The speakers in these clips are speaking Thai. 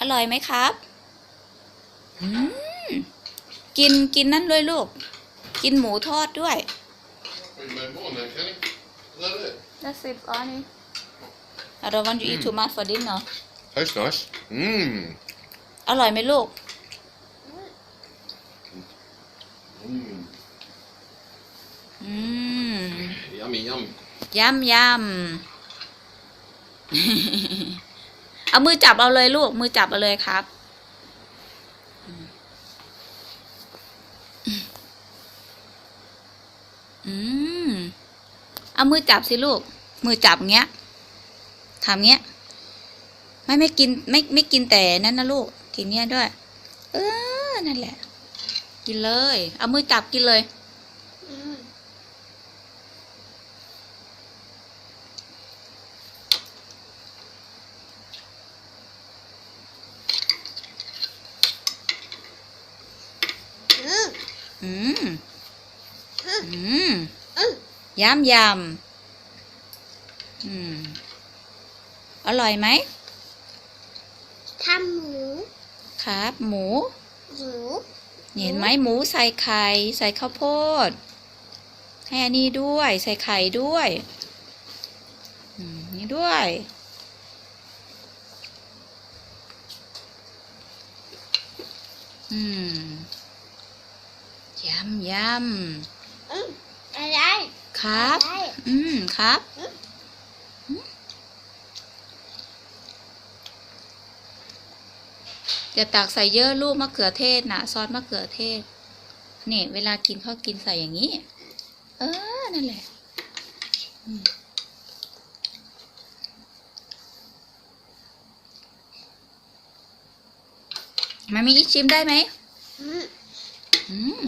อร่อยไหมครับอืมกินกินนั่นด้วยลูก กินหมูทอดด้วย Wil je mijn bon dan, Kenny? Is that it? That's it อ๋อนี่ I don't want you eat too much for dinner That's nice. Mmm. อร่อยไหมลูก Mmm. อืม Yummy, yum. ยำยำ เอามือจับเอาเลยลูก มือจับเอาเลยครับ อืม เอามือจับสิลูก มือจับเงี้ยทำเงี้ย ไม่ไม่กินไม่ไม่กินแต่นั่นนะลูก กินเนี้ยด้วย เออ นั่นแหละ กินเลย เอามือจับกินเลย อืม อืมยำยำอืม อร่อยไหมทำหมู ครับ หมู หมู เห็นไหมหมูใส่ไข่ ใส่ข้าวโพด ให้อันนี้ด้วย ใส่ไข่ด้วยอืมนี่ด้วย อืม ยำยอืมอะไรำครับ อะไรอืมครับ อย่าตักใส่เยอะลูกมะเขือเทศนะซอสมะเขือเทศ นี่ เวลากินเขากินใส่อย่างนี้ เออ นั่นแหละอืมมันมีอีกชิมได้ไหมอืม อืม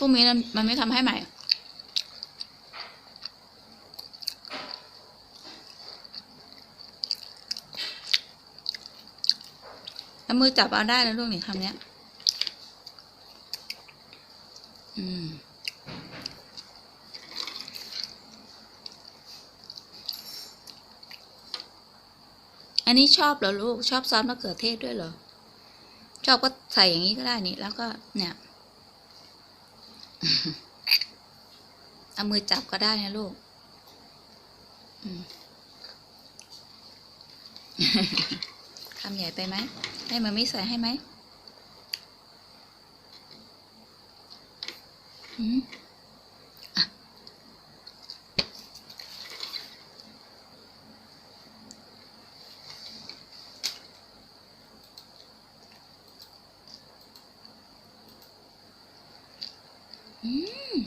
เดี๋ยวพรุ่งนี้มันมันไม่ทำให้ใหม่ แล้วมือจับเอาได้แล้วลูกนี่คำเนี้ยอืมอันนี้ชอบเหรอลูกชอบซอสมะเขือเทศด้วยเหรอ ชอบก็ใส่อย่างนี้ก็ได้นี่ แล้วก็เนี่ย เอามือจับก็ได้นะลูกคำใหญ่ไปไหม ให้มันไม่ใส่ให้ไหม อืม อืม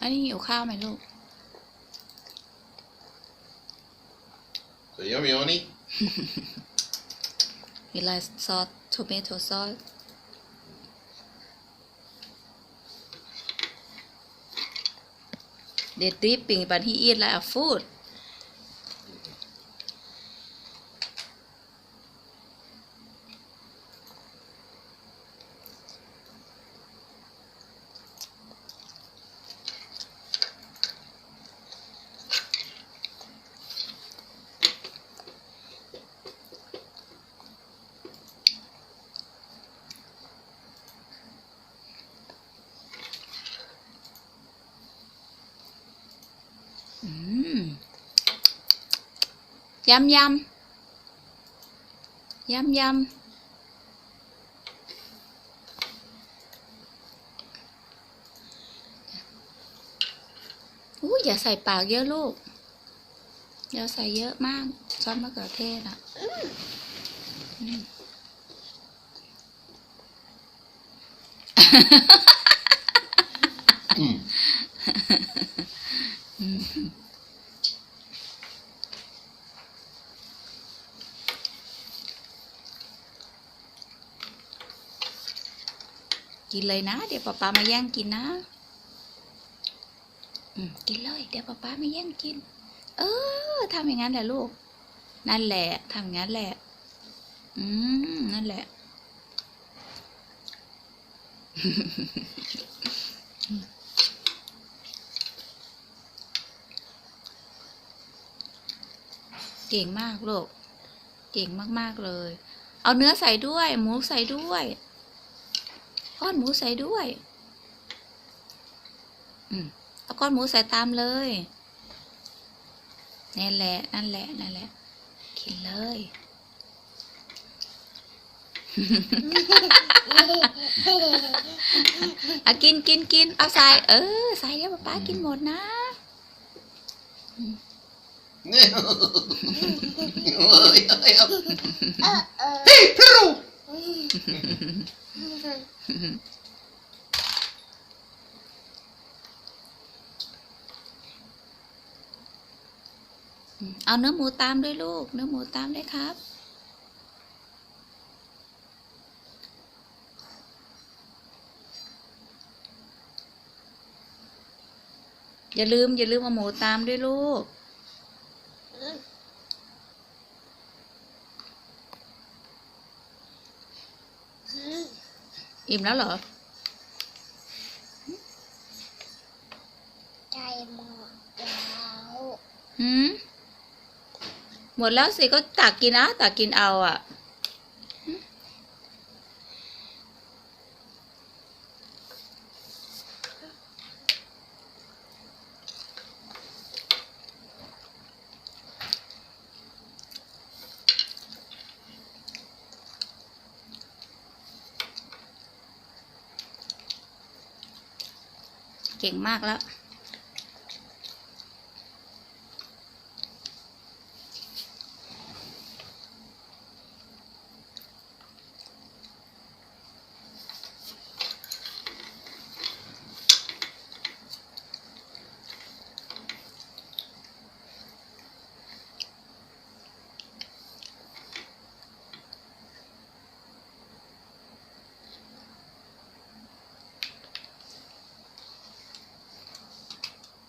อันนี้หิวข้าวไหมลูก So yummy, honey. มีลายซอสโทเมโตซอส They dripping but he eat like a food อืม ยำยำยำยำอู้อย่าใส่ปากเยอะลูกอย่าใส่เยอะมากซอสมะเขือเทศอะอืม กินเลยนะ เดี๋ยวป๊าป๊ามาแย่งกินนะกินเลย เดี๋ยวป๊าป๊ามาแย่งกิน เออทำอย่างนั้นแหละลูก นั่นแหละทำอย่างนั้นแหละ อืมนั่นแหละเก่งมากลูก เก่งมาก ๆ เลย เอาเนื้อใส่ด้วย หมูใส่ด้วย อนหมูใส่ด้วยอืมเอาก้อนหมูใส่ตามเลยนั่นแหละ นั่นแหละ นั่นแหละ กินเลยอะกินกินกิน เอาใส่ เออ ใส่แล้วป๊าป๊ากินหมดนะเออ เอาเนื้อหมูตามด้วยลูก เนื้อหมูตามด้วยครับ อย่าลืม อย่าลืมเอาหมูตามด้วยลูก อิ่มแล้วเหรอ ใจหมดแล้วหืมหมดแล้วสิก็ตักกินนะตักกินเอาอะ เก่งมากแล้ว